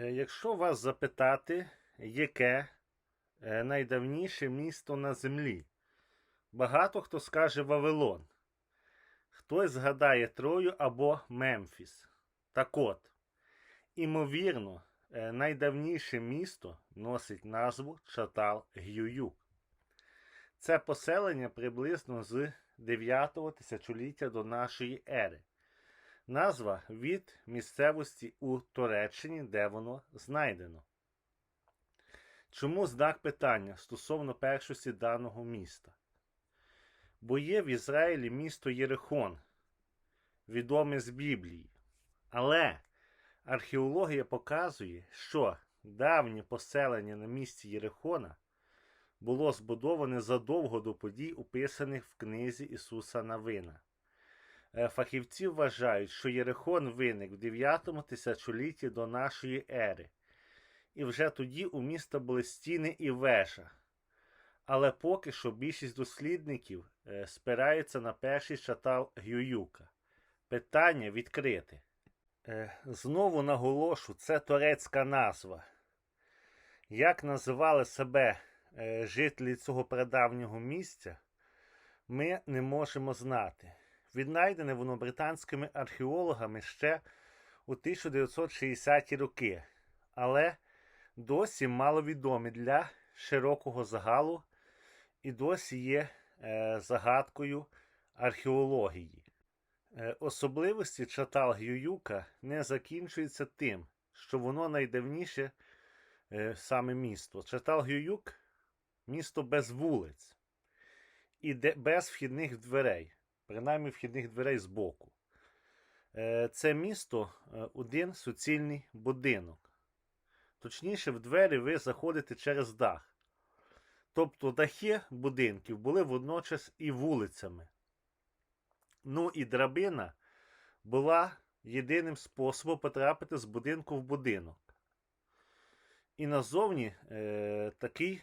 Е, Якщо вас запитати, яке е, найдавніше місто на землі, багато хто скаже Вавилон. Хтось згадає Трою або Мемфіс. Так от, імовірно, е, найдавніше місто носить назву Чатал Гююк. Це поселення приблизно з 9 тисячоліття до нашої ери. Назва від місцевості у Туреччині, де воно знайдено. Чому знак питання стосовно першості даного міста? Бо є в Ізраїлі місто Єрихон, відоме з Біблії. Але археологія показує, що давнє поселення на місці Єрихона було збудоване задовго до подій, описаних в книзі Ісуса Навина. Е, Фахівці вважають, що Єрихон виник в 9 тисячолітті до нашої ери, і вже тоді у міста були стіни і вежа. Але поки що більшість дослідників е, спираються на перший шатал Гююка. Питання відкрите. Е, Знову наголошу, це турецька назва. Як називали себе жителі цього прадавнього місця, ми не можемо знати. Віднайдене воно британськими археологами ще у 1960-ті роки, але досі маловідомі для широкого загалу і досі є е, загадкою археології. Е, особливості чатал Гююка не закінчуються тим, що воно найдавніше е, саме місто. Чатал Гююк місто без вулиць і без вхідних дверей, принаймні вхідних дверей збоку. Е, це місто е, один суцільний будинок. Точніше, в двері ви заходите через дах. Тобто дахи будинків були водночас і вулицями. Ну і драбина була єдиним способом потрапити з будинку в будинок. І назовні е, такий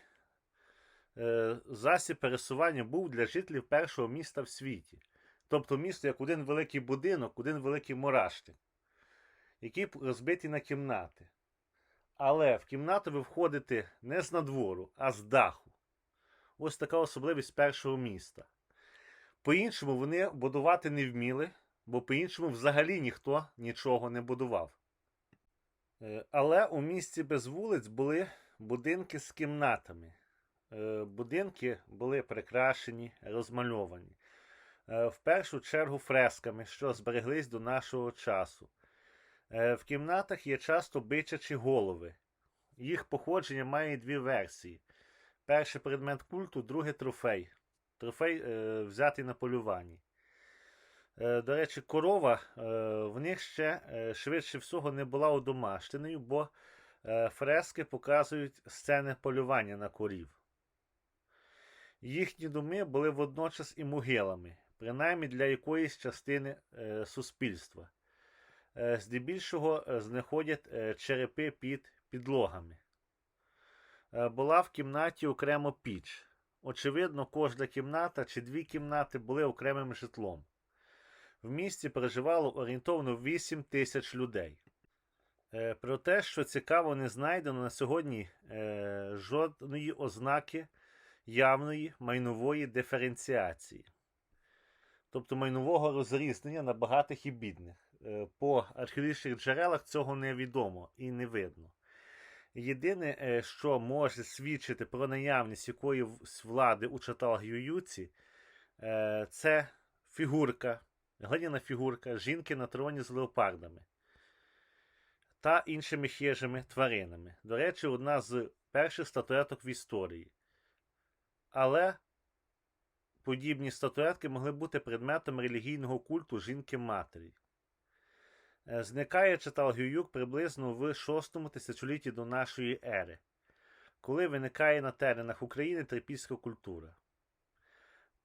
е, засіб пересування був для жителів першого міста в світі. Тобто місто як один великий будинок, один великий мурашник, який розбитий на кімнати. Але в кімнату ви входите не з надвору, а з даху. Ось така особливість першого міста. По-іншому вони будувати не вміли, бо по-іншому взагалі ніхто нічого не будував. Е, Але у місті без вулиць були будинки з кімнатами. Е, Будинки були прикрашені, розмальовані. Е, В першу чергу фресками, що збереглись до нашого часу. Е, В кімнатах є часто бичачі голови. Їх походження має дві версії: перший предмет культу, другий трофей. Трофей е, взятий на полюванні. Е, До речі, корова е, в них ще е, швидше всього не була одомашненою, бо е, фрески показують сцени полювання на корів. Їхні доми були водночас і могилами, принаймні для якоїсь частини е, суспільства. Е, Здебільшого е, знаходять черепи під підлогами. Була в кімнаті окремо піч. Очевидно, кожна кімната чи дві кімнати були окремим житлом. В місті проживало орієнтовно 8 тисяч людей. Про те, що цікаво, не знайдено на сьогодні жодної ознаки явної майнової диференціації, тобто майнового розрізнення на багатих і бідних. Е, По археологічних джерелах цього невідомо і не видно. Єдине, е, що може свідчити про наявність якоїсь влади у Чаталгююці, е, це фігурка, глиняна фігурка жінки на троні з леопардами та іншими хижими тваринами. До речі, одна з перших статуеток в історії. Але подібні статуетки могли бути предметом релігійного культу жінки-матері. Е, Зникає Чаталгююк приблизно в 6 тисячолітті до нашої ери, коли виникає на теренах України трипільська культура.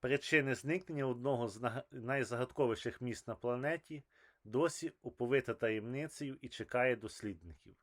Причини зникнення одного з найзагадковіших міст на планеті досі уповита таємницею і чекає дослідників.